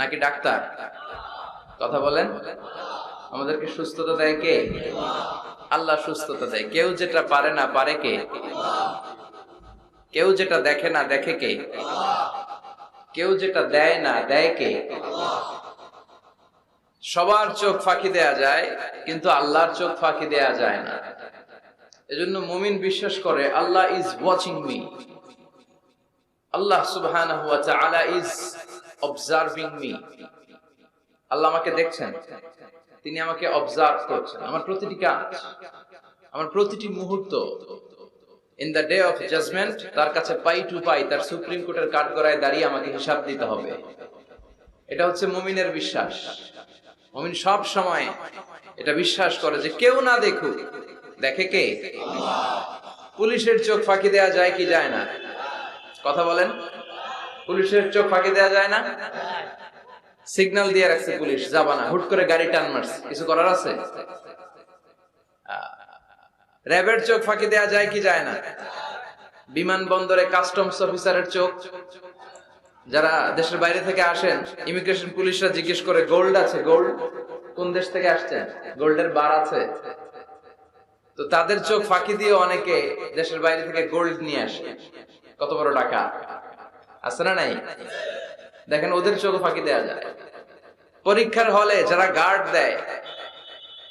নাকি ডাক্তার? কথা বলেন। আমাদেরকে সুস্থতা দেয় কে? আল্লাহ সুস্থতা দেয়। কেউ যেটা পারে না পারে কে? কেউ যেটা দেখে না দেখে কে? কেউ যেটা দেয় না দেয় কে? সবার চোখ ফাঁকি দেয়া যায়, কিন্তু আল্লাহর চোখ ফাঁকি দেয়া যায় না। এজন্য মুমিন বিশ্বাস করে, Allah is watching me Allah সুবহানাহু ওয়া তাআলা ইজ অবজার্ভিং মি আল্লাহ আমাকে দেখছেন। তিনি আমাকে অবজার্ভ করছেন। আমার প্রতিটি কাজ, আমার প্রতিটি মুহূর্ত in the day of judgement তার কাছে পাই টু পাই, তার সুপ্রিম কোর্টের কাঠগড়ায় দাঁড়িয়ে আমাকে হিসাব দিতে হবে। এটা হচ্ছে মুমিনের বিশ্বাস। মুমিন সব সময় এটা বিশ্বাস করে যে কেউ না দেখুক, দেখে কে? পুলিশের চোখ ফাঁকি দেয়া যায় কি যায় না? কথা বলেন। পুলিশের চোখ ফাঁকি দেওয়া যায় না? সিগন্যাল দিয়ে রাখছে পুলিশ, যাবা না। হুট করে গাড়ি টান মারছে। কিছু করার আছে? র্যাবের চোখ ফাঁকি দেওয়া যায় কি যায় না? বিমানবন্দরে কাস্টমস অফিসারের চোখ। যারা দেশের বাইরে থেকে আসেন ইমিগ্রেশন পুলিশরা জিজ্ঞেস করে গোল্ড আছে গোল্ড কোন দেশ থেকে আসছেন? গোল্ডের বার আছে। তো তাদের চোখ ফাঁকি দিয়ে অনেকে দেশের বাইরে থেকে গোল্ড নিয়ে আসে। কত বড় টাকা আছে না নাই? দেখেন, ওদের চোখ ফাঁকি দেয়া যায়। পরীক্ষার হলে যারা গার্ড দেয়,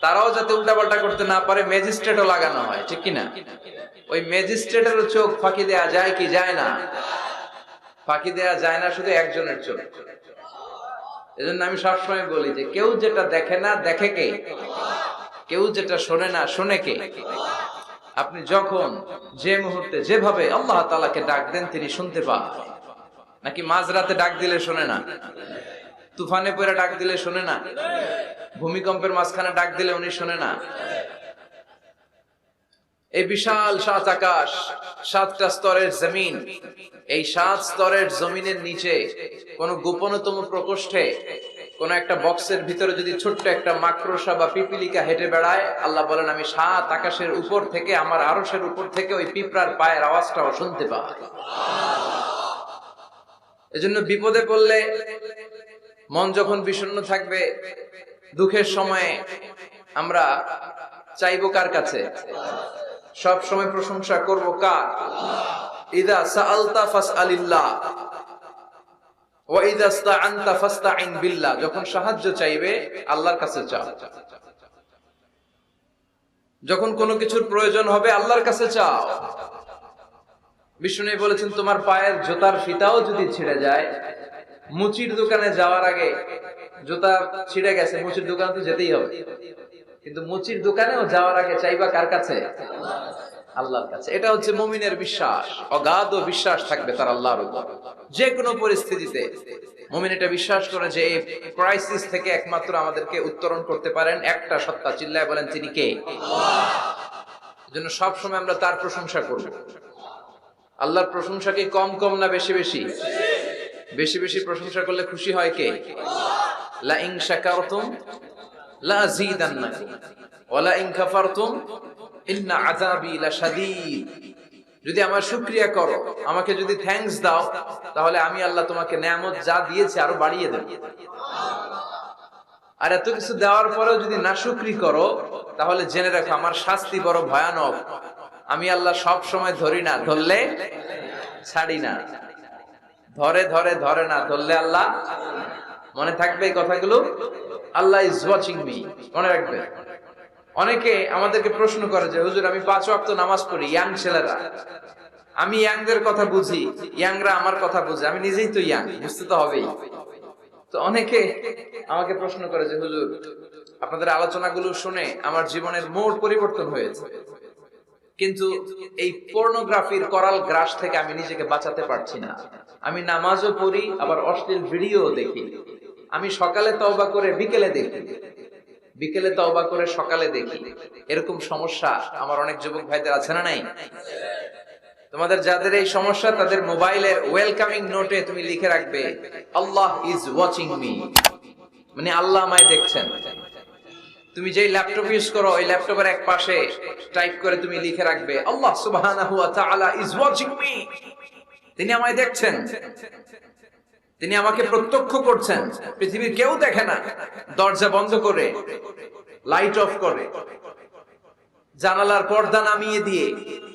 তারাও যাতে উল্টাপাল্টা করতে না পারে ম্যাজিস্ট্রেটও লাগানো হয়, ঠিক কিনা? ওই ম্যাজিস্ট্রেটেরও চোখ ফাঁকি দেয়া যায় কি যায় না? ফাঁকি দেয়া যায় না শুধু একজনের চোখ। এজন্য আমি সবসময় বলি যে, কেউ যেটা দেখে না, দেখে কে? কেউ যেটা শোনে না, শোনে কে? আপনি যখন যে মুহূর্তে যেভাবে আল্লাহ তালাকে ডাক দেন, তিনি শুনতে পান। নাকি মাঝরাতে ডাক দিলে শোনে না? তুফানে পরে ডাক দিলে শোনে না? ভূমিকম্পের মাঝখানে ডাক দিলে উনি শোনে না? এই বিশাল সাত আকাশ, সাতটা স্তরের জমিন, এই সাত স্তরের জমিনের নিচে কোন গোপনতম প্রকোষ্ঠে, কোন একটা বক্সের ভিতরে যদি ছোট্ট একটা মাকড়সা বা পিপিলিকা হেঁটে বেড়ায়, আল্লাহ বলেন, আমি সাত আকাশের উপর থেকে, আমার আরশের উপর থেকে ওই পিঁপড়ার পায়ের আওয়াজটাও শুনতে পাই এজন্য বিপদে পড়লে মন যখন বিষণ্ণ থাকবে, দুঃখের সময়ে আমরা চাইব কার কাছে? সব সময় প্রশংসা করব কার? ইদা সাআলতা ফাসআলিল্লাহ, ওয়া ইদা ইসতাআনতা ফাসতাইন বিল্লাহ, যখন সাহায্য চাইবে, আল্লাহর কাছে চাও। যখন কোনো কিছুর প্রয়োজন হবে, আল্লাহর কাছে চাও। বিষ্ণু বলেছেন, তোমার পায়ের জুতার ফিতাও যদি ছিঁড়ে যায়, মুচির দোকানে যাওয়ার আগে জুতা ছিঁড়ে গেছে, মুচির দোকানে তো যেতেই হবে। কিন্তু মুচির দোকানেও যাওয়ার আগে চাইবা কার কাছে? আল্লাহর কাছে। এটা হচ্ছে মুমিনের বিশ্বাস, অগাধ বিশ্বাস থাকবে তার আল্লাহর উপর। যে কোনো পরিস্থিতিতে মুমিন এটা বিশ্বাস করে যে এই ক্রাইসিস থেকে একমাত্র আমাদেরকে উত্তরণ করতে পারেন, একটা সত্তা চিল্লায় বলেন, তিনি কে? জন্য সব সময় আমরা তার প্রশংসা করব। আল্লাহর প্রশংসা কি কম কম না বেশি বেশি? বেশি বেশি প্রশংসা করলে খুশি হয় কে? লা ইন শাকারতুম লা ওয়া লা ইন কাফারতুম ইন্না আযাবি যদি আমার শুকরিয়া করো, আমাকে যদি থ্যাঙ্কস দাও, তাহলে আমি আল্লাহ তোমাকে নেয়ামত যা দিয়েছি আরও বাড়িয়ে দেব। আর এত কিছু দেওয়ার পরেও যদি নাশুকরি করো, তাহলে জেনে রাখো আমার শাস্তি বড় ভয়ানক। আমি আল্লাহ সব সময় ধরি না, ধরলে ছাড়ি না। ধরে ধরে ধরে না, ধরলে আল্লাহ মনে থাকবে এই কথাগুলো? আল্লাহ ইজ ওয়াচিং মি মনে রাখবে। অনেকে আমাদেরকে প্রশ্ন করে যে, হুজুর, আমি পাঁচ ওয়াক্ত নামাজ পড়ি, ইয়াং ছেলেরা। আমি ইয়াংদের কথা বুঝি, ইয়াংরা আমার কথা বুঝে। আমি নিজেই তো ইয়াং, বুঝতে তো হবেই। তো অনেকে আমাকে প্রশ্ন করে যে, হুজুর, আপনাদের আলোচনাগুলো শুনে আমার জীবনের মোড় পরিবর্তন হয়েছে। কিন্তু এই পর্নোগ্রাফির করাল গ্রাস থেকে আমি নিজেকে বাঁচাতে পারছি না। আমি নামাজও পড়ি, আবার অশ্লীল ভিডিও দেখি। আমি সকালে তওবা করে বিকেলে দেখি। বিকেলে তওবা করে সকালে দেখি। এরকম সমস্যা আমার অনেক যুবক ভাইদের আছে না নাই? তোমাদের যাদের এই সমস্যা, তাদের মোবাইলের ওয়েলকামিং নোটে তুমি লিখে রাখবে, আল্লাহ ইজ ওয়াচিং মি মানে আল্লাহ আমায় দেখছেন। তুমি যেই ল্যাপটপ ইউজ করো, ওই ল্যাপটপের এক পাশে টাইপ করে তুমি লিখে রাখবে, আল্লাহ সুবহানাহু ওয়া তাআলা ইজ ওয়াচিং মি তিনি আমায় দেখছেন। তিনি আমাকে প্রত্যক্ষ করছেন। পৃথিবীর কেউ দেখে না। দরজা বন্ধ করে লাইট অফ করে। জানালার পর্দা নামিয়ে দিয়ে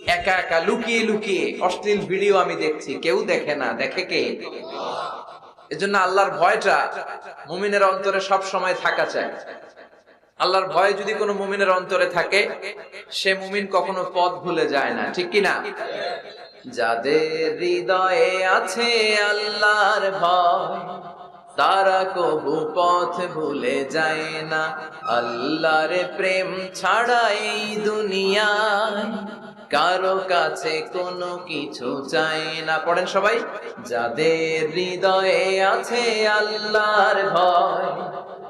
একা একা লুকিয়ে লুকিয়ে অশ্লীল ভিডিও আমি দেখছি। কেউ দেখে না। দেখে কে? এজন্য আল্লাহর ভয়টা মুমিনের অন্তরে সব সময় থাকা চাই। আল্লাহর ভয় যদি কোনো মুমিনের অন্তরে থাকে, সে মুমিন কখনো পথ ভুলে যায় না, ঠিক কি না যাদের হৃদয়ে আছে আল্লাহর ভয়, তারা কবু পথ ভুলে যায় না। আল্লাহর প্রেম ছাড়া এই দুনিয়ায় কারও কাছে কোনো কিছু চাই না। পড়েন সবাই, যাদের হৃদয়ে আছে আল্লাহর ভয়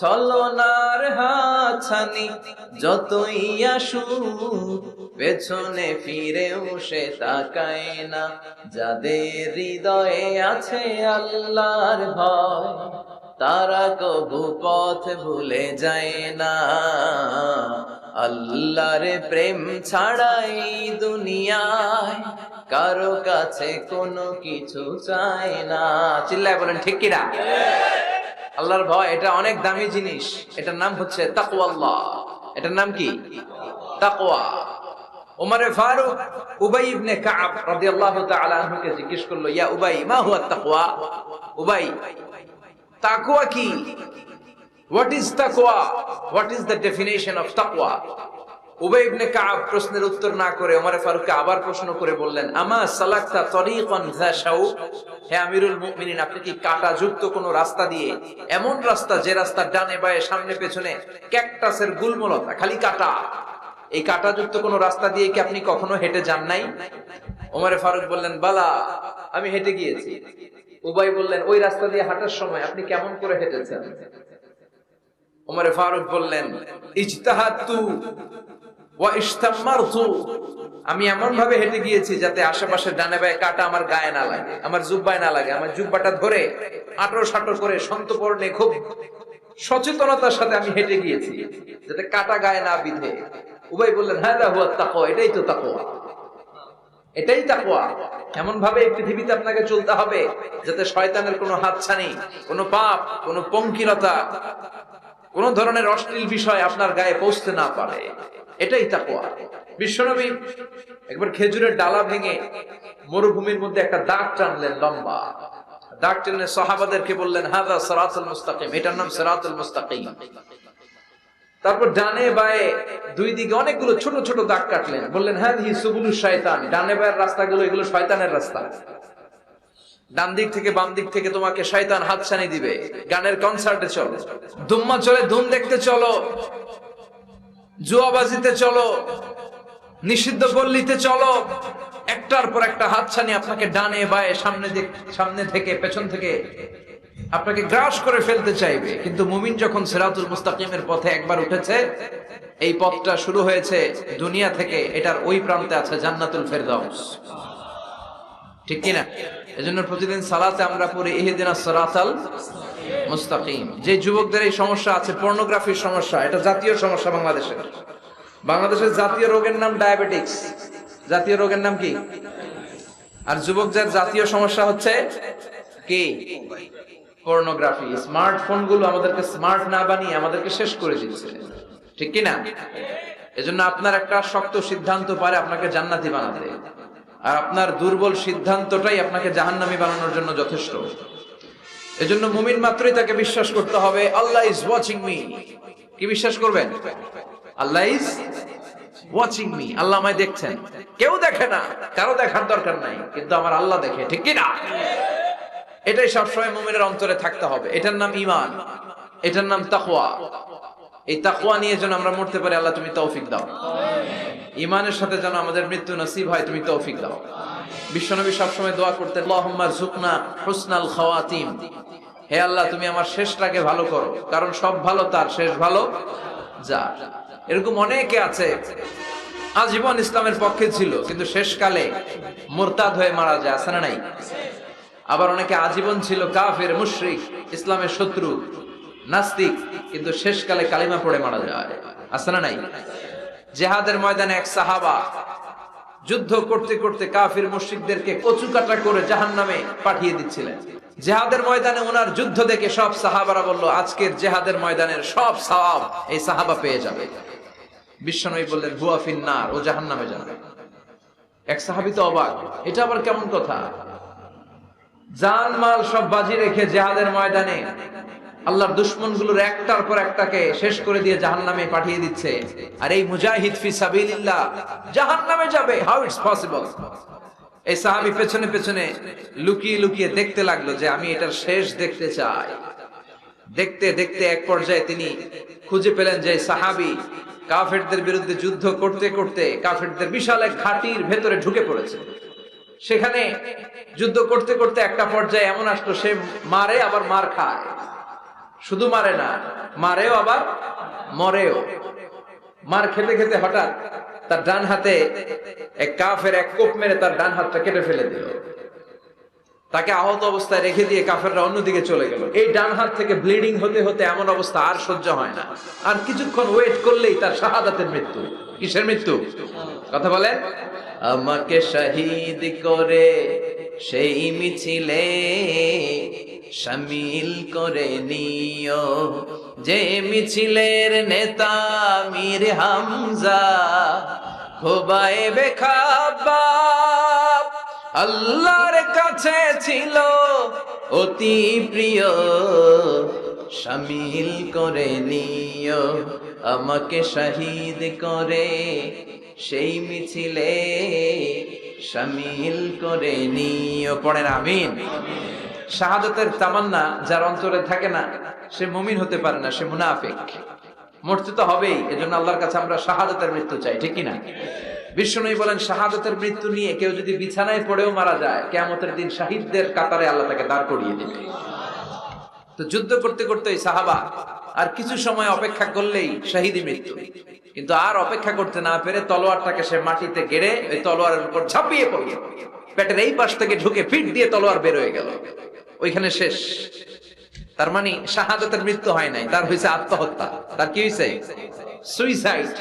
ছলনার হাছানি যতই আসু পেছনে ফিরেও সে তাকায় না। যাদের হৃদয়ে আছে আল্লাহর ভয়, তারা কবু পথ ভুলে যায় না। আল্লাহর প্রেম ছাড়াই দুনিয়ায় কারও কাছে কোনো কিছু চায় না। চিল্লায় বলেন, ঠিক কিনা? আল্লাহর ভয়, এটা অনেক দামি জিনিস। এটার নাম হচ্ছে তাকওয়াল্লাহ। এটার নাম কি? তাকওয়া। ওমরে ফারুক উবাই ইবনে কাব রাদিয়াল্লাহু তাআলা আনহুকে জিজ্ঞেস করল, ইয়া উবাই, মা হুয়া তাকওয়া? উবাই, তাকওয়া কি? হোয়াট ইজ তাকওয়া? What is the definition of তাকওয়া? উবাই ইবনে কাব প্রশ্নের উত্তর না করে ওমরে ফারুককে আবার প্রশ্ন করে বললেন, আমা সালাকতা তরিকান যা শাউক হে আমিরুল মুমিনিন, আপনি কি কাটা যুক্ত কোনো রাস্তা দিয়ে এমন রাস্তা যে রাস্তা ডানে বায়ে সামনে পেছনে ক্যাকটাসের গুলমলতা, খালি কাটা? এই কাটাযুক্ত কোনো রাস্তা দিয়ে কি আপনি কখনো হেঁটে যান নাই? ওমরে ফারুক বললেন, বালা, আমি হেঁটে গিয়েছি। উবাই বললেন, ওই রাস্তা দিয়ে হাঁটার সময় আপনি কেমন করে হেঁটেছেন? ওমরে ফারুক বললেন, ইজতাহাতু আমি এমন ভাবে হেঁটে গিয়েছি যাতে আশেপাশে ডানে বায়ে কাটা আমার গায়ে না লাগে, আমার জুব্বায় না লাগে, আমার জুব্বাটা ধরে আটো সাটো করে সন্তপর্ণে খুব সচেতনতার সাথে আমি হেঁটে গিয়েছি, যাতে কাটা গায়ে না বিধে। উবাই বললেন হ্যাঁ হুয়া তাকওয়া, এটাই তো তাকওয়া। এটাই তাকওয়া। এমন ভাবে এই পৃথিবীতে আপনাকে চলতে হবে যাতে শয়তানের কোনো হাতছানি, কোনো পাপ, কোনো পঙ্কিলতা, কোন ধরনের অশ্লীল বিষয় আপনার গায়ে পৌঁছতে না পারে। এটাই তাকওয়া। বিশ্বনবী একবার খেজুরের ডালা ভেঙে মরুভূমির মধ্যে একটা দাগ টানলেন লম্বা। দাগ টেনে সাহাবাদেরকে বললেন হাদা সিরাতুল মুস্তাকিম। এটার নাম সিরাতুল মুস্তাকিম। তারপর ডানে বায়ে দুই দিকে অনেকগুলো ছোট ছোট দাগ কাটলেন। বললেন হ্যাঁ হি সুবুলু শয়তান। ডানে বায়ের রাস্তাগুলো এগুলো শয়তানের রাস্তা। ডান দিক থেকে বাম দিক থেকে তোমাকে শয়তান হাতছানি দিবে। গানের কনসার্টে চলো। দুম্মা চলে, ধুম দেখতে চলো। জুয়াবাজিতে চলো, নিষিদ্ধ গল্লিতে চলো, একটার পর একটা হাতছানি আপনাকে ডানে বায়ে সামনে সামনে থেকে, পেছন থেকে আপনাকে গ্রাস করে ফেলতে চাইবে। কিন্তু মুমিন যখন সিরাতুল মুস্তাকিমের পথে একবার উঠেছে, এই পথটা শুরু হয়েছে দুনিয়া থেকে, এটার ওই প্রান্তে আছে জান্নাতুল ফেরদাউস। ঠিক কিনা? এজন্য প্রতিদিন সালাতে আমরা পড়ি ইহদিনা সিরাতাল মুস্তাকিম। যে যুবকদের এই সমস্যা আছে পর্নোগ্রাফির সমস্যা, এটা জাতীয় সমস্যা বাংলাদেশের। বাংলাদেশের জাতীয় রোগের নাম ডায়াবেটিক্স জাতীয় রোগের নাম কি? আর যুবকদের জাতীয় সমস্যা হচ্ছে কি? পর্নোগ্রাফি স্মার্টফোনগুলো আমাদেরকে স্মার্ট না বানিয়ে আমাদেরকে শেষ করে দিচ্ছে। ঠিক কি না এজন্য আপনার একটা শক্ত সিদ্ধান্ত পারে আপনাকে জান্নাতি বানাতে। আর আপনার দুর্বল সিদ্ধান্তটাই আপনাকে জাহান্নামী বানানোর জন্য যথেষ্ট। এজন্য মুমিন মাত্রই তাকে বিশ্বাস করতে হবে, আল্লাহ ইজ ওয়াচিং মি কি বিশ্বাস করবেন? Allah is watching me Allah আমায় দেখছেন। কেউ দেখে না, কারও দেখার দরকার নাই, কিন্তু আমার আল্লাহ দেখে, ঠিক কি না? এটাই সবসময় মুমিনের অন্তরে থাকতে হবে। এটার নাম ইমান এটার নাম তাকওয়া। এই তাকওয়া নিয়ে যেন আমরা মরতে পারি, আল্লাহ তুমি তৌফিক দাও। ইমানের সাথে যেন আমাদের মৃত্যু নসিব হয়, তুমি তৌফিক দাও। বিশ্বনবী সবসময় দোয়া করতে আল্লাহুম্মা রযুকনা হুসনাল খাওয়াতিম। হে আল্লাহ, তুমি আমার শেষটাকে ভালো করো, কারণ সব ভালো তার, শেষ ভালো যা। এরকম অনেকে আছে, আজীবন ইসলামের পক্ষে ছিল, কিন্তু শেষকালে মোরতাদ হয়ে মারা যায় না নাই? আবার অনেকে আজীবন ছিল কাফের, মুশরিক, ইসলামের শত্রু, নাস্তিক, কিন্তু শেষকালে কালিমা পড়ে মারা যায় না নাই? জেহাদের ময়দানে এক সাহাবা যুদ্ধ করতে করতে কাফির মুশরিকদেরকে কচু কাটা করে জাহান্নামে পাঠিয়ে দিচ্ছিলেন। জেহাদের ময়দানে ওনার যুদ্ধ দেখে সব সাহাবারা বলল, আজকের জেহাদের ময়দানের সব সওয়াব এই সাহাবা পেয়ে যাবে। বিশ্বনবী বললেন, হুয়া ফিন্নার, ও জাহান্নামে যাবে এক সাহাবি তো অবাক, এটা আবার কেমন কথা? জান মাল সব বাজি রেখে জেহাদের ময়দানে আল্লাহর দুশ্মনগুলোর একটার পর একটাকে শেষ করে দিয়ে জাহান্নামে পাঠিয়ে দিচ্ছে। আর এই মুজাহিদ ফি সাবিলিল্লাহ জাহান্নামে যাবে। হাউ ইটস পসিবল এই সাহাবি পেছনে পেছনে লুকিয়ে লুকিয়ে দেখতে লাগল যে আমি এটার শেষ দেখতে চাই। দেখতে দেখতে এক পর্যায়ে তিনি খুঁজে পেলেন যে সাহাবি কাফেরদের বিরুদ্ধে যুদ্ধ করতে করতে কাফেরদের বিশাল এক ঘাটির ভেতরে ঢুকে পড়েছে। সেখানে যুদ্ধ করতে করতে একটা পর্যায়ে এমন আসলো, সে মারে, আবার মার খায়। শুধু মারে না, মারেও আবার মরেও। মার খেতে খেতে হঠাৎ তার ডান হাতে এক কাফের এক কোপ মেরে তার ডান হাতটা কেটে ফেলে দিল। তাকে আহত অবস্থায় রেখে দিয়ে কাফেররা অন্যদিকে চলে গেল। এই ডান হাত থেকে ব্লিডিং হতে হতে এমন অবস্থা আর সহ্য হয় না। আর কিছুক্ষণ ওয়েট করলেই তার শাহাদাতের মৃত্যু। কিসের মৃত্যু? কথা বলে আমাকে শহীদ করে সেই মিছিলে শামিল করে নিও। যে মিছিলের নেতা মীর হামজা খোবায়ে বেখাবাব, আল্লাহর কাছে ছিল অতি প্রিয়। শামিল করে নিও, আমাকে শহীদ করে সেই মিছিলে। শামিল করে নিও, পড়েন আমিন। শাহাদতের তামান্না যার অন্তরে থাকে না, সে মুমিন হতে পারে না, সে মুনাফিক। মরতে তো হবেই, এজন্য আল্লাহর কাছে আমরা শাহাদতের মৃত্যু চাই, ঠিক না? বিষ্ণুই বলেন, শাহাদতের মৃত্যু নিয়ে কেউ যদি বিছানায় পড়েও মারা যায়, কেয়ামতের দিন শাহিদদের কাতারে আল্লাহ তাকে দাঁড় করিয়ে দেবে। তো যুদ্ধ করতে করতে ওই সাহাবা আর কিছু সময় অপেক্ষা করলেই শাহিদি মৃত্যু। কিন্তু আর অপেক্ষা করতে না পেরে তলোয়ারটাকে সে মাটিতে গেড়ে ওই তলোয়ারের উপর ঝাঁপিয়ে পড়ল। পেটের এই পাশ থেকে ঢুকে ফিট দিয়ে তলোয়ার বের হয়ে গেল। ওইখানে শেষ। তার মানে শাহাদতের মৃত্যু হয় নাই, তার হয়েছে আত্মহত্যা। তার কি হয়েছে সুইসাইড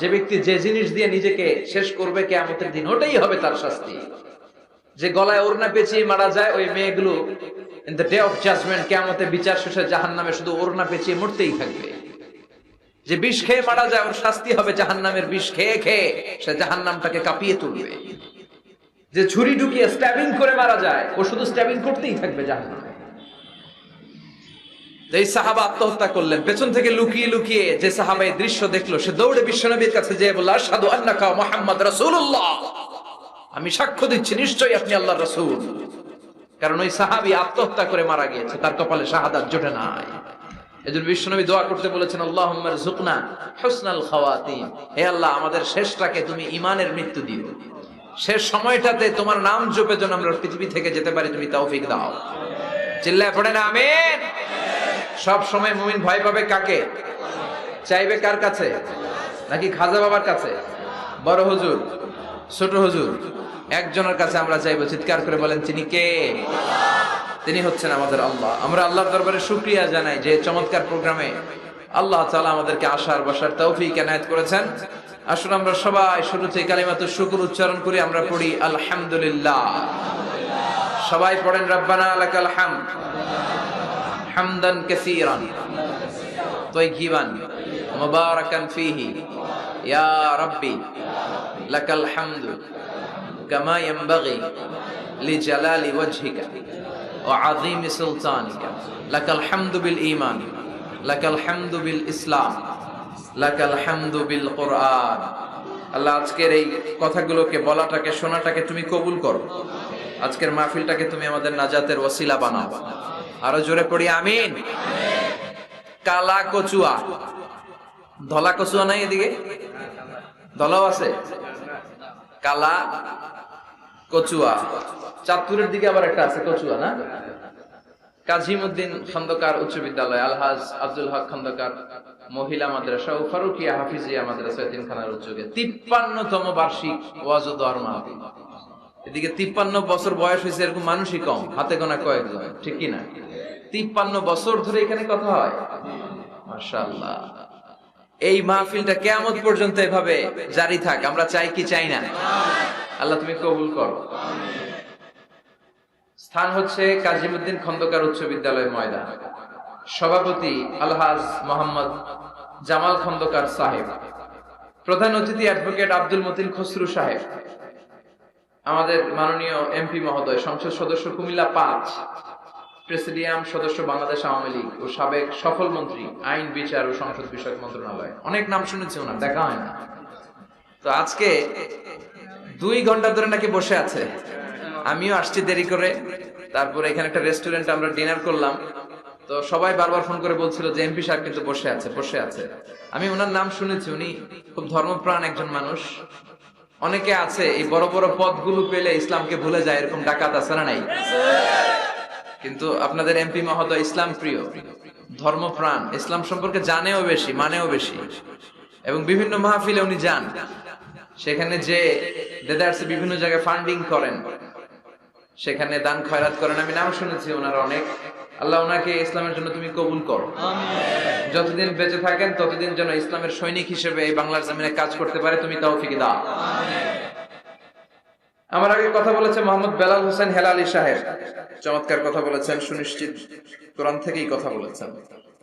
যে ব্যক্তি যে জিনিস দিয়ে নিজেকে শেষ করবে দিন, ওটাই হবে তার শাস্তি। যে গলায় পেঁচিয়ে মারা যায়, ওই মেয়েগুলো ডে অফ জাজমেন্ট বিচার শেষে জাহান্নামে শুধু ওড়না পেঁচিয়ে মরতেই থাকবে। যে বিষ খেয়ে মারা যায়, ওর শাস্তি হবে জাহান্নামের বিষ খেয়ে খেয়ে সে জাহান্নামটাকে কাঁপিয়ে তুলবে। যে ছুরি ঢুকিয়ে স্ট্যাবিং করে মারা যায়, ও শুধু স্ট্যাবিং করতেই থাকবে জাহান্নামে। এই সাহাবা আত্মহত্যা করলেন, পেছন থেকে লুকিয়ে লুকিয়ে যে সাহাবা এই দৃশ্য দেখল, সে দৌড়ে বিশ্বনবীর কাছে যেয়ে বলল, আশহাদু আন্নাকা মুহাম্মদ রাসূলুল্লাহ। আমি সাক্ষ্য দিচ্ছি, নিশ্চয়ই আপনি আল্লাহর রাসূল। কারণ ওই সাহাবী আত্মহত্যা করে মারা গিয়েছে, তার কপালে শাহাদাত জোটে নাই। এজন্য বিশ্বনবী দোয়া করতে বলেছেন, আল্লাহুম্মা রযুকনা হুসনাল খাওয়াতিম হে আল্লাহ, আমাদের শেষটাকে তুমি ঈমানের মৃত্যু দিও। শেষ সময়টাতে তোমার নাম জপে যেন আমরা পৃথিবী থেকে যেতে পারি, তুমি তৌফিক দাও। চিল্লায় পড়ে না, আমিন? সব সময় মুমিন ভয় পাবে কাকে? চাইবে কার কাছে? নাকি খাজা বাবার কাছে? বড় হুজুর, ছোট হুজুর, একজনের কাছে আমরা চাইব। চিৎকার করে বলেন, তিনি কে? তিনি হচ্ছেন আমাদের আল্লাহ। আমরা আল্লাহর দরবারে শুক্রিয়া জানাই যে চমৎকার প্রোগ্রামে আল্লাহ তালা আমাদেরকে আসার, বসার তৌফিক এনায়েত করেছেন। আসলে আমরা সবাই শুরুতে কালিমাত শুকুর উচ্চারণ করি, আমরা পড়ি আলহামদুলিল্লাহ। সবাই পড়েন, রব্বানা আলাকাল হাম হামদান কাসীরান তাইয়িবান মুবারাকান ফীহি ইয়া রাব্বি লাকাল হামদু কামা ইয়ানবাগি লিজালালি ওয়াজহিকা ওয়া আযীমি সুলতানিকা লাকাল হামদু বিল ঈমান লাকাল হামদু বিল ইসলাম লাকাল আজকের এই কথাগুলোকে, বলাটাকে, শোনাটাকে তুমি কবুল করো। আজকের মাহফিলটাকে তুমি আমাদের নাজাতের ওসিলা বানাও। আরও জোরে পড়ি, আমিন। কালা কচুয়া। ধলা কচুয়া নাই এদিকে? ধলাও আছে। কালা কচুয়া। চাঁদপুরের দিকে আবার একটা আছে, কচুয়া, না? কাজিমুদ্দিন খন্দকার উচ্চ বিদ্যালয়, আলহাজ আব্দুল হক খন্দকার। মহিলা মাদ্রাসা ও ফারুকিয়া হাফিজিয়া মাদ্রাসা এতিমখানার উদ্যোগে তিপ্পান্নতম বার্ষিক ওয়াজ দোয়ার মাহফিল। এদিকে তিপ্পান্ন বছর বয়স হয়েছে, এরকম মানুষই কম, হাতে গোনা কয়েকজন, ঠিক কি না তিপ্পান্ন বছর ধরে এখানে কথা হয়? মাশাআল্লাহ। এই মাহফিলটা কেয়ামত পর্যন্ত এভাবে জারি থাক, আমরা চাই কি চাই না? আল্লাহ তুমি কবুল করো। স্থান হচ্ছে কাজিমুদ্দিন খন্দকার উচ্চ বিদ্যালয় ময়দান। সভাপতি আলহাজ মোহাম্মদ জামাল খন্দকার সাহেব, প্রধান অতিথি অ্যাডভোকেট আব্দুল মতিন খসরু সাহেব, আমাদের মাননীয় এমপি মহোদয়, সংসদ সদস্য কুমিল্লা পাঁচ, প্রেসিডিয়াম সদস্য বাংলাদেশ আওয়ামী লীগ ও সাবেক সফল মন্ত্রী, আইন, বিচার ও সংসদ বিষয়ক মন্ত্রণালয়। অনেক নাম শুনেছি ওনার, দেখা হয় না। তো আজকে দুই ঘণ্টা ধরে নাকি বসে আছে। আমিও আসছি দেরি করে। তারপরে এখানে একটা রেস্টুরেন্ট আমরা ডিনার করলাম। তো সবাই বারবার ফোন করে বলছিল যে এমপি সাহেব কিন্তু বসে আছে বসে আছে। আমি ওনার নাম শুনেছি, উনি খুব ধর্মপ্রাণ একজন মানুষ। অনেকে আছে, এই বড় বড় পদগুলো পেলে ইসলামকে ভুলে যায়, এরকম ডাকাত আছে না নাই? কিন্তু আপনাদের এমপি মহোদয় ইসলাম প্রিয়, ধর্মপ্রাণ, ইসলাম সম্পর্কে জানেও বেশি, মানেও বেশি। এবং বিভিন্ন মাহফিলে উনি যান। সেখানে যে দেদারসে বিভিন্ন জায়গায় ফান্ডিং করেন, সেখানে দান খয়রাত করেন। আমি নাম শুনেছি ওনার অনেক। আল্লাহ ওনাকে ইসলামের জন্য তুমি কবুল করো। যতদিন বেঁচে থাকেন ততদিন যেন ইসলামের সৈনিক হিসেবে এই বাংলার জমিনে কাজ করতে পারে তুমি তাও ফিকে দাও আমার আগে কথা বলেছে মোহাম্মদ বেলাল হোসেন হেলালি সাহেব। চমৎকার কথা বলেছেন সুনিশ্চিত কোরআন থেকেই কথা বলেছেন।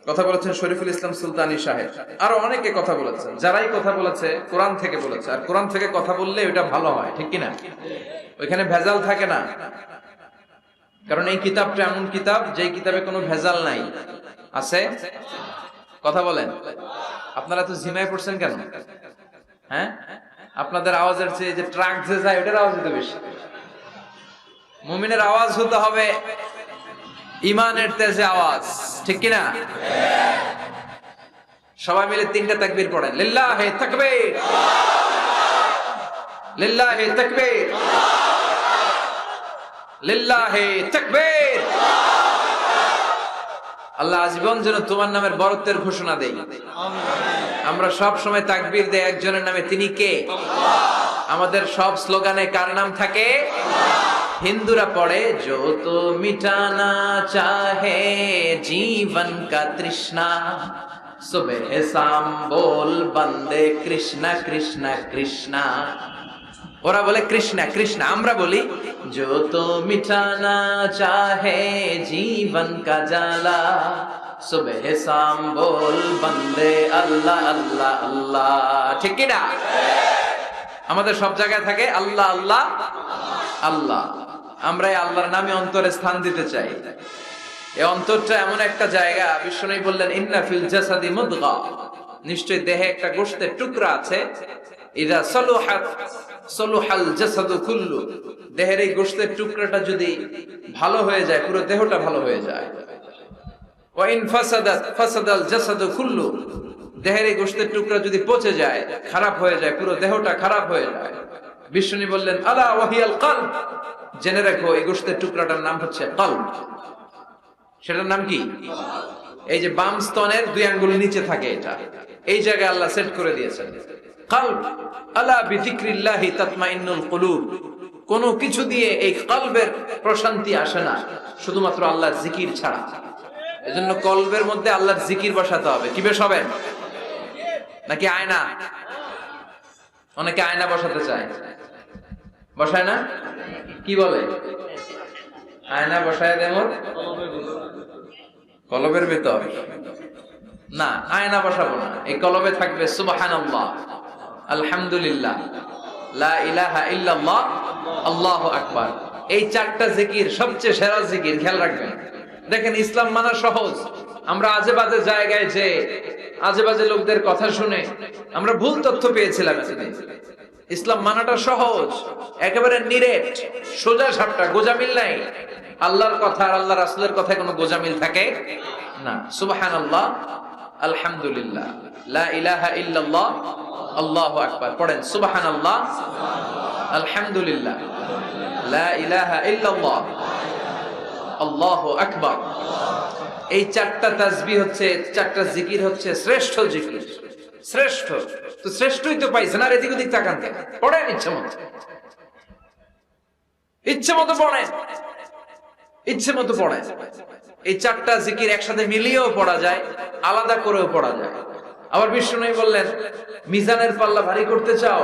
কথা বলেছেন শরীফুল ইসলাম সুলতানি সাহেব। আরও অনেকে কথা বলেছেন যারাই কথা বলেছে কোরআন থেকে বলেছে। আর কোরআন থেকে কথা বললে ওটা ভালো হয় ঠিক কিনা? ওইখানে ভেজাল থাকে না। কারণ এই কিতাবটা এমন কিতাব যে কিতাবে কোনো ভেজাল নাই। আছে? কথা বলেন। আপনারা তো জিমায় পড়ছেন কেন? হ্যাঁ? আপনাদের আওয়াজের চেয়ে যে ট্রাক যে যায়, ওটার আওয়াজ হতে বেশি। মুমিনের আওয়াজ হতে হবে ইমানের তেজে আওয়াজ। ঠিক কিনা সবাই মিলে তিনটা তাকবীর পড়েন। লিল্লাহে তাকবীর! লিল্লাহে তাকবীর! আল্লাহ আজীবন যেন তোমার নামের বরত্বের ঘোষণা দেই আমরা সব সময় তাকবির দেয় একজনের নামে, তিনি কে? আমাদের সব স্লোগানে কার নাম থাকে? হিন্দুরা পড়ে যত মিটানা চাহে জীবন কা তৃষ্ণা, সুবহ হেসাম বল বন্দে কৃষ্ণা কৃষ্ণা কৃষ্ণা। ওরা বলে, কৃষ্ণা কৃষ্ণা। আমরা বলি जो तो मिटाना चाहे जीवन का जाला सुबह शाम बोल बंदे अल्लाह अल्लाह अल्लाह ঠিক কি না আমাদের সব জায়গায় থাকে আল্লাহ আল্লাহ আল্লাহ আমরা এই আল্লাহর নামে অন্তরে স্থান দিতে চাই এই অন্তরটা এমন একটা জায়গা বিশ্বনবী বললেন ইন্না ফিল জাসাদি মুদগা নিশ্চয় দেহে একটা গোশতের টুকরা আছে ইদা সলুহাত সলুহাল জাসাদু কুল্লু দেহের এই গোশতের টুকরাটা যদি ভালো হয়ে যায়, পুরো দেহটা ভালো হয়ে যায়। দেহের এই গোশতের টুকরা যদি পচে যায়, খারাপ হয়ে যায়, পুরো দেহটা খারাপ হয়ে যায়। বিষ্ণু বললেন, আলা ওয়াহিয়াল কলব। জেনে এই গোশতের টুকরাটার নাম হচ্ছে কলব। সেটার নাম কি? এই যে বাম স্তনের দুই আঙ্গুল নিচে থাকে এটা। এই জায়গায় আল্লাহ সেট করে দিয়েছেন। কাল আলা কুলুব। কোনো কিছু দিয়ে এই কলবের প্রশান্তি আসে না, শুধুমাত্র আল্লাহর জিকির ছাড়া। এজন্য কলবের মধ্যে আল্লাহর জিকির বসাতে হবে। কি বেশ হবে? নাকি আয়না? অনেকে আয়না বসাতে চায়। বসায় না? কি বলে? আয়না বসায় দেমন কলবের ভেতর। না, আয়না বসাবো না। এই কলবে থাকবে সুবাহান আলহামদুলিল্লাহ। এই চারটা জিকির সবচেয়ে সেরা জিকির, খেয়াল রাখবেন। দেখেন, ইসলাম মানা সহজ। আমরা আজে বাজে জায়গায় যে আজে বাজে লোকদের কথা শুনে আমরা ভুল তথ্য পেয়েছিলাম ইসলাম মানাটা সহজ, একেবারে নিরেট, সোজা সাপটা, গোজামিল নাই। আল্লাহর কথা আর আল্লাহ রাসুলের কথায় কোনো গোজামিল থাকে না। সুবাহান আল্লাহ আলহামদুলিল্লাহ। লা ইলাহা ইল্লাল্লাহ, আল্লাহু আকবার। পড়েন সুবাহান আল্লাহ আলহামদুলিল্লাহ ইলাহা ইল্লাল্লাহ, আল্লাহু আকবার। এই চারটা তাসবি হচ্ছে, চারটা জিকির হচ্ছে, শ্রেষ্ঠ জিকির। শ্রেষ্ঠ। তো শ্রেষ্ঠই তো পাইছেন, আর এদিক ওদিক তাকান কেন? পড়েন ইচ্ছে মতো। ইচ্ছে মতো পড়েন। ইচ্ছে মতো পড়েন এই চারটা জিকির একসাথে মিলিয়েও পড়া যায়, আলাদা করেও পড়া যায়। আবার বিষ্ণু বললেন, মিজানের পাল্লা ভারী করতে চাও?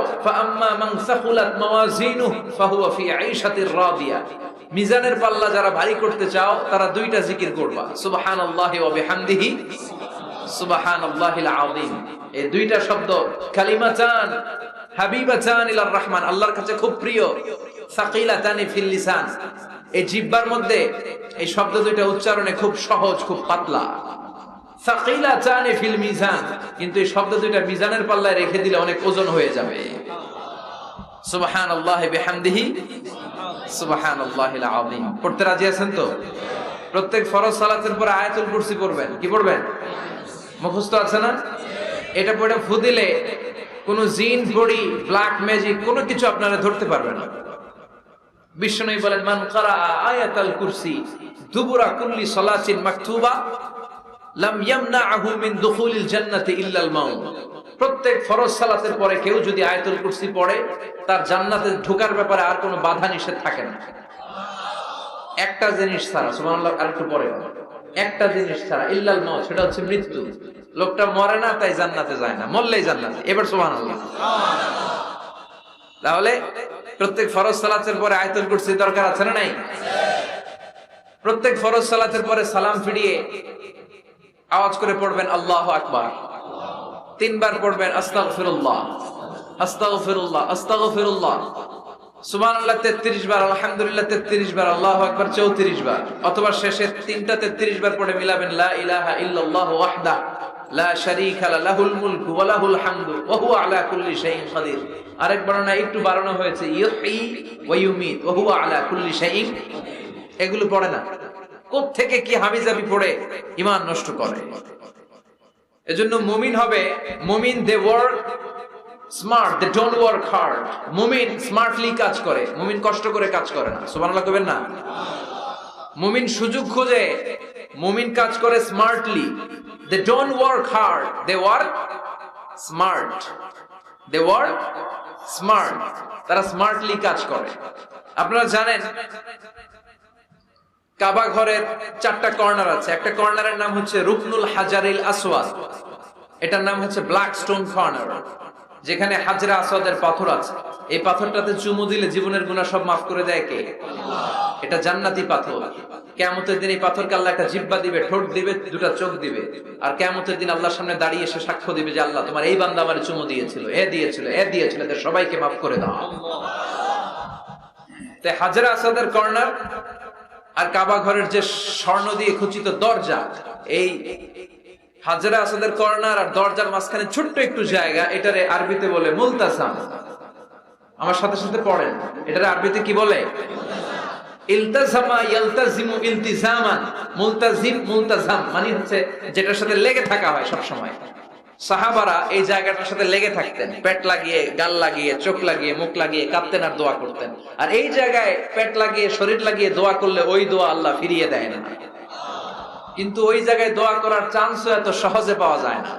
মিজানের পাল্লা যারা ভারী করতে চাও, তারা দুইটা জিকির করবা। সুবহানাল্লাহি ওয়া বিহামদিহি, সুবহানাল্লাহিল আযীম। এই দুইটা শব্দ কালিমাতান হাবিবাতান ইলার রহমান, আল্লাহর কাছে খুব প্রিয়। সাকিলাতানি ফিল লিসান। এই জিহ্বার মধ্যে এই শব্দ দুইটা উচ্চারণে খুব সহজ, খুব পাতলা। কিন্তু এই শব্দ দুইটা মিজানের পাল্লায় রেখে দিলে অনেক ওজন হয়ে যাবে। বিহামদিহি। সুবহানাল্লাহিল আযীম। পড়তে রাজি আছেন তো? প্রত্যেক ফরজ সালাতের পর কি মুখস্থ আছে না? এটা কোনো বড়ি ব্ল্যাক ম্যাজিক কোনো কিছু আপনারা ধরতে পারবেন না। বিষ্ণু বলেন, মান কারা আয়াতাল কুরসি, দুবুরা কুল্লি সালাতিন মাকতুবা, লাম ইয়ামনাহু মিন দুখুলিল জান্নাতি ইল্লা আল মাউত। প্রত্যেক ফরজ সালাতের পরে কেউ যদি আয়াতুল কুরসি পড়ে, তার জান্নাতে ঢোকার ব্যাপারে আর কোনো বাধা নিষেধ থাকে না। একটা জিনিস ছাড়া, সুবহানাল্লাহ আরেকটু পরে। একটা জিনিস ছাড়া, ইল্লাল মাউত, সেটা হচ্ছে মৃত্যু। লোকটা মরে না, তাই জান্নাতে যায় না, মরলেই জান্নাতে। এবার সুবহানাল্লাহ। তাহলে প্রত্যেক ফরজ সালাতের পরে আয়াতুল কুরসি দরকার আছে না নাই? প্রত্যেক ফরজ সালাতের পরে সালাম ফিরিয়ে আওয়াজ করে পড়বেন, আল্লাহ আকবার। তিনবার পড়বেন, আস্তাগফিরুল্লাহ। আস্তাগফিরুল্লাহ। আস্তাগফিরুল্লাহ। সুবহানাল্লাহ 33 বার, আলহামদুলিল্লাহ 33 বার, আল্লাহু আকবার 34 বার। অথবা শেষে তিনটা 33 বার পড়ে মিলাবেন, লা ইলাহা ইল্লাল্লাহু ওয়াহদা লা শারীকা লাহুল মুলকু ওয়া লাহুল হামদু ওয়া আলা কুল্লি শাইইন কাদির আরেক বর্ণনা একটু বাড়ানো হয়েছে হুয়া এগুলো পড়ে না। কোত্থেকে কি হাবিজাবি পড়ে? ইমান নষ্ট করে। এজন্য মুমিন হবে, মুমিন they work smart, they don't work hard. মুমিন স্মার্টলি কাজ করে, মুমিন কষ্ট করে কাজ করে না। সুবহানাল্লাহ কবেন না? মুমিন সুযোগ খোঁজে, মুমিন কাজ করে smartly. They don't work hard they work smart they work smart তারা স্মার্টলি কাজ করে। আপনারা জানেন, কাবা ঘরের চারটা কর্নার আছে। একটা কর্নারের নাম হচ্ছে রুকনুল হাজারিল আসওয়াদ। এটার নাম হচ্ছে ব্ল্যাক স্টোন কর্নার যেখানে হাজরা আসওয়াদের পাথর আছে। এই পাথরটাতে চুমু দিলে জীবনের গুনাহ সব মাফ করে দেয় কে? এটা জান্নাতি পাথর। কেয়ামতের দিন এই পাথরকে আল্লাহ একটা জিব্বা দিবে, ঠোঁট দিবে, দুটা চোখ দিবে। আর কেয়ামতের দিন আল্লাহর সামনে দাঁড়িয়ে এসে সাক্ষ্য দিবে যে আল্লাহ তোমার এই বান্দা আমার চুমু দিয়েছিল, এ দিয়েছিল এ দিয়েছিল, এদের সবাইকে মাফ করে দাও। আসাদের কর্নার আর কাবা ঘরের যে স্বর্ণ দিয়ে খচিত দরজা, এই হাজরা আসাদের কর্নার আর দরজার মাঝখানে ছোট্ট একটু জায়গা, এটারে আরবিতে বলে মুলতাসাম। আমার সাথে সাথে পড়েন, এটারে আরবিতে কি বলে? মানে হচ্ছে যেটার সাথে লেগে থাকা হয় সব সময় সাহাবারা এই জায়গাটার সাথে লেগে থাকতেন, পেট লাগিয়ে, গাল লাগিয়ে, চোখ লাগিয়ে, মুখ লাগিয়ে কাঁদতেন আর দোয়া করতেন। আর এই জায়গায় পেট লাগিয়ে, শরীর লাগিয়ে দোয়া করলে ওই দোয়া আল্লাহ ফিরিয়ে দেয় না। কিন্তু ওই জায়গায় দোয়া করার চান্সও এত সহজে পাওয়া যায় না।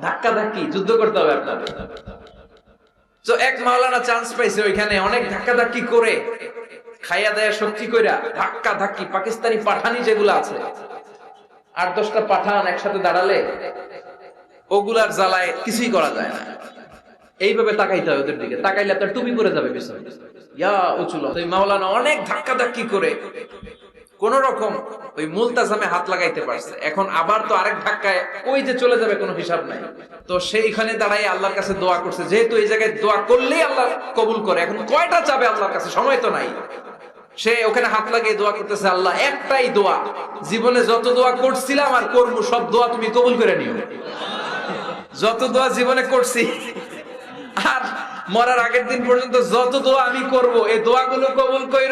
ধাক্কা ধাক্কি যুদ্ধ করতে হবে আপনাদের। তো এক মাওলানা চান্স পাইছে ওইখানে, অনেক ধাক্কা ধাক্কি করে খাইয়া দেয়া শক্তি কইরা ধাক্কা ধাক্কি পাকিস্তানি পাঠানি যেগুলো আছে আট দশটা পাঠান একসাথে দাঁড়ালে ওগুলার জ্বালায় কিছুই করা যায় না। এইভাবে তাকাইতে হবে ওদের দিকে। তাকাইলে আপনার টুপি পরে যাবে পিছনে। ইয়া উচুল ওই মাওলানা অনেক ধাক্কা ধাক্কি করে কোন রকম ওই মুলতাজামে হাত লাগাইতে পারছে। এখন আবার তো আরেক ধাক্কায় ওই যে চলে যাবে কোনো হিসাব নাই। তো সেইখানে দাঁড়াই আল্লাহর কাছে দোয়া করছে। যেহেতু এই জায়গায় দোয়া করলেই আল্লাহ কবুল করে, এখন কয়টা চাবে আল্লাহর কাছে? সময় তো নাই। সে ওখানে হাত লাগিয়ে দোয়া করতেছে, আল্লাহ, একটাই দোয়া। জীবনে যত দোয়া করছিলাম আর করব, সব দোয়া তুমি কবুল করে নিও। যত দোয়া জীবনে করছি, আর মরার আগের দিন পর্যন্ত যত দোয়া আমি করব এই দোয়াগুলো কবুল কইর